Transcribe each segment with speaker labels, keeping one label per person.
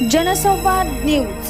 Speaker 1: जनसंवाद न्यूज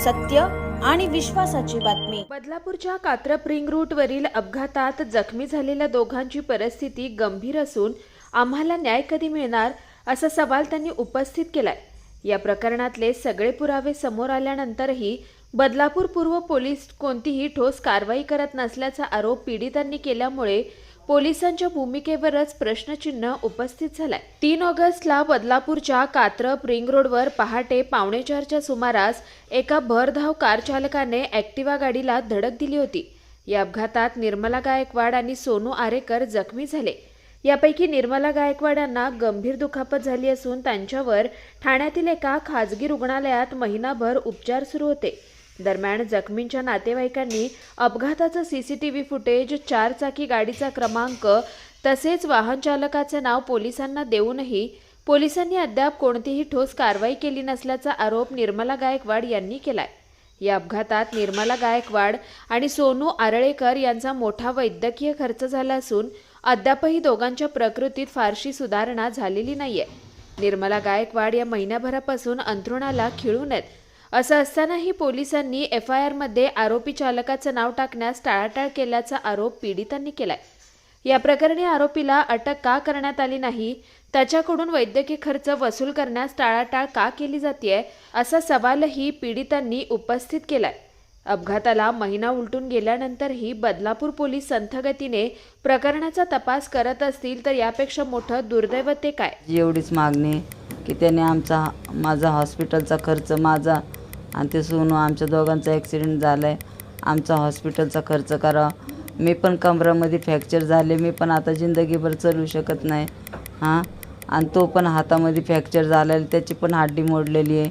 Speaker 1: सत्य आणि विश्वासाची बातमी.
Speaker 2: बदलापूरच्या कात्रप रिंग रूटवरील अपघातात जखमी झालेल्या दोघांची परिस्थिती गंभीर असून आम्हाला न्याय कधी मिळणार असा सवाल त्यांनी उपस्थित केलाय. या प्रकरणातले सगळे पुरावे समोर आल्यानंतरही बदलापूर पूर्व पोलीस कोणतीही ठोस कारवाई करत नसल्याचा आरोप पीडितांनी केल्यामुळे पोलिसांच्या भूमिकेवरच प्रश्नचिन्ह उपस्थित झालाय. तीन ऑगस्टला बदलापूरच्या कात्रप रिंग रोडवर पहाटे पावणेचारच्या सुमारास एका भरधाव कार चालकाने ॲक्टिवा गाडीला धडक दिली होती. या अपघातात निर्मला गायकवाड आणि सोनू आरेकर जखमी झाले. यापैकी निर्मला गायकवाड यांना गंभीर दुखापत झाली असून त्यांच्यावर ठाण्यातील एका खाजगी रुग्णालयात महिनाभर उपचार सुरू होते. दरम्यान जखमींच्या नातेवाईकांनी अपघाताचं सीसीटीव्ही फुटेज चारचाकी गाडीचा क्रमांक तसेच वाहनचालकाचे नाव पोलिसांना देऊनही पोलिसांनी अद्याप कोणतीही ठोस कारवाई केली नसल्याचा आरोप निर्मला गायकवाड यांनी केलाय. या अपघातात निर्मला गायकवाड आणि सोनू आरळेकर यांचा मोठा वैद्यकीय खर्च झाला असून अद्यापही दोघांच्या प्रकृतीत फारशी सुधारणा झालेली नाहीये. निर्मला गायकवाड या महिन्याभरापासून अंथरुणाला खिळून आहेत. असं असतानाही पोलिसांनी एफ आय आरमध्ये आरोपी चालकाचं नाव टाकण्यास टाळाटाळ केल्याचा आरोप पीडितांनी केलाय. या प्रकरणी आरोपीला अटक का करण्यात आली नाही त्याच्याकडून वैद्यकीय खर्च वसूल करण्यास टाळाटाळ का केली जाते असा सवालही पीडितांनी उपस्थित केलाय. अपघाताला महिना उलटून गेल्यानंतरही बदलापूर पोलीस संथगतीने प्रकरणाचा तपास करत असतील तर यापेक्षा मोठं दुर्दैव ते काय?
Speaker 3: एवढीच मागणी की त्याने आमचा माझा हॉस्पिटलचा खर्च माझा आणि ते सोनू आमच्या दोघांचा ॲक्सिडेंट झाला आहे आमचा हॉस्पिटलचा खर्च करा. मी पण कमरामध्ये फ्रॅक्चर झाले. मी पण आता जिंदगीभर चालू शकत नाही. हां? आणि तो पण हातामध्ये फ्रॅक्चर झाला आहे त्याची पण हड्डी मोडलेली आहे.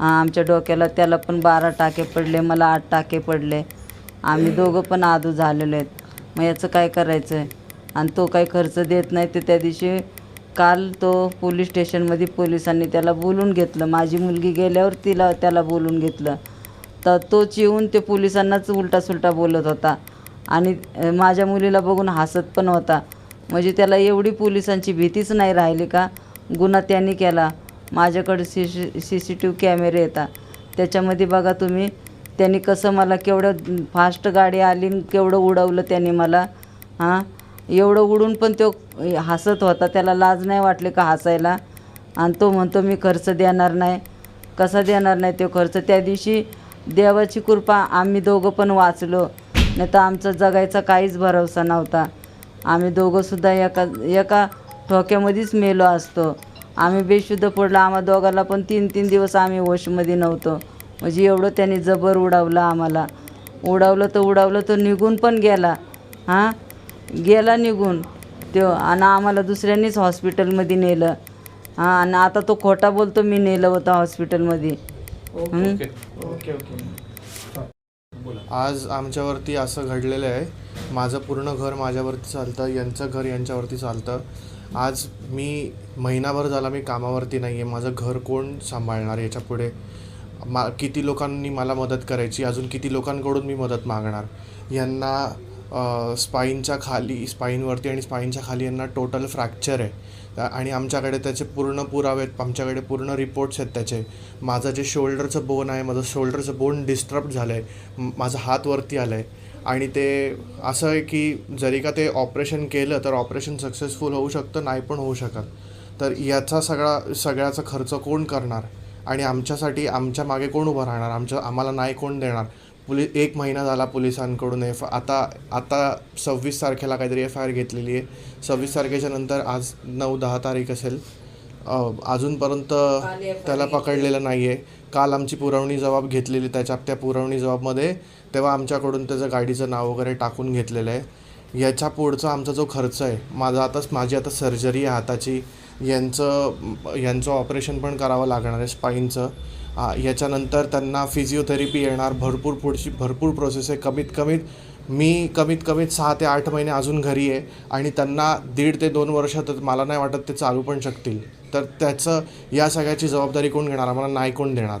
Speaker 3: हां आमच्या डोक्याला त्याला पण बारा टाके पडले. मला आठ टाके पडले. आम्ही दोघं पण आदू झालेलो आहेत. मग याचं काय करायचं आहे आणि तो काही खर्च देत नाही. तर त्या दिवशी काल तो पोलीस स्टेशनमध्ये पोलिसांनी त्याला बोलून घेतलं माझी मुलगी गेल्यावर तिला त्याला बोलून घेतलं तर तोच येऊन ते पोलिसांनाच उलटा सुलटा बोलत होता आणि माझ्या मुलीला बघून हसत पण होता म्हणजे त्याला एवढी पोलिसांची भीतीच नाही राहिली का गुन्हा त्यांनी केला माझ्याकडे C C C C T V कॅमेरे येतात त्याच्यामध्ये बघा तुम्ही त्यांनी कसं मला केवढं फास्ट गाडी आली आणि केवढं उडवलं त्यांनी मला हां एवढं उडून पण तो हसत होता. त्याला लाज नाही वाटले का हसायला? आणि तो म्हणतो मी खर्च देणार नाही. कसा देणार नाही तो खर्च? त्या दिवशी देवाची कृपा आम्ही दोघं पण वाचलो. नाही तर आमचा जगायचा काहीच भरवसा नव्हता. आम्ही दोघंसुद्धा एका एका ठोक्यामध्येच मेलो असतो. आम्ही बेशुद्ध पडलो. आम्हा दोघाला पण तीन तीन दिवस आम्ही वशमध्ये नव्हतो. म्हणजे एवढं त्यांनी जबर उडवलं आम्हाला. उडवलं तर उडवलं तर निघून पण गेला. हां? गेला निघून. तो आणि आम्हाला दुसऱ्यांनीच हॉस्पिटलमध्ये नेलं. हां आणि आता तो खोटा बोलतो मी नेलं होतं हॉस्पिटलमध्ये. हं?
Speaker 4: आज आमच्यावरती असं घडलेलं आहे. माझं पूर्ण घर माझ्यावरती चालतं यांचं घर यांच्यावरती चालतं. आज मी महिनाभर झाला मी कामावरती नाही आहे माझं घर कोण सांभाळणार याच्यापुढे? मा किती लोकांनी मला मदत करायची? अजून किती लोकांकडून मी मदत मागणार? यांना स्पाईनच्या खाली स्पाईनवरती आणि स्पाईनच्या खाली यांना टोटल फ्रॅक्चर आहे. आणि आमच्याकडे त्याचे पूर्ण पुरावे आहेत. आमच्याकडे पूर्ण रिपोर्ट्स आहेत त्याचे. माझं जे शोल्डरचं बोन आहे माझं शोल्डरचं बोन डिस्टर्ब झालं आहे माझा हात वरती आला आहे आणि ते असं आहे की जरी का ते ऑपरेशन केलं तर ऑपरेशन सक्सेसफुल होऊ शकतं नाही पण होऊ शकत. तर याचा सगळा सगळ्याचा खर्च कोण करणार? आणि आमच्यासाठी आमच्या मागे कोण उभं राहणार? आमच्या आम्हाला नाही कोण देणार? पोलि एक महिना झाला पोलिसांकडून एफ आता आता सव्वीस तारखेला काहीतरी एफ आय आर घेतलेली आहे. सव्वीस तारखेच्या नंतर आज नऊ दहा तारीख असेल. अजूनपर्यंत त्याला पकडलेलं नाही आहे काल आमची पुरवणी जबाब घेतलेली त्याच्या त्या पुरवणी जबाबमध्ये तेव्हा आमच्याकडून त्याचं गाडीचं नाव वगैरे टाकून घेतलेलं आहे. याच्या पुढचा आमचा जो खर्च आहे माझा आताच माझी आता सर्जरी आहे हाताची. यांचं यांचं ऑपरेशन पण करावं लागणार आहे स्पाईनचं याच्यानंतर त्यांना फिजिओथेरपी येणार. भरपूर पुढची भरपूर प्रोसेस आहे. कमीत कमीत मी कमीत कमीत सहा ते आठ महिने अजून घरी आहे आणि त्यांना दीड ते दोन वर्षातच मला नाही वाटत ते चालू पण शकतील. तर त्याचं या सगळ्याची जबाबदारी कोण घेणार? आम्हाला नाही कोण देणार.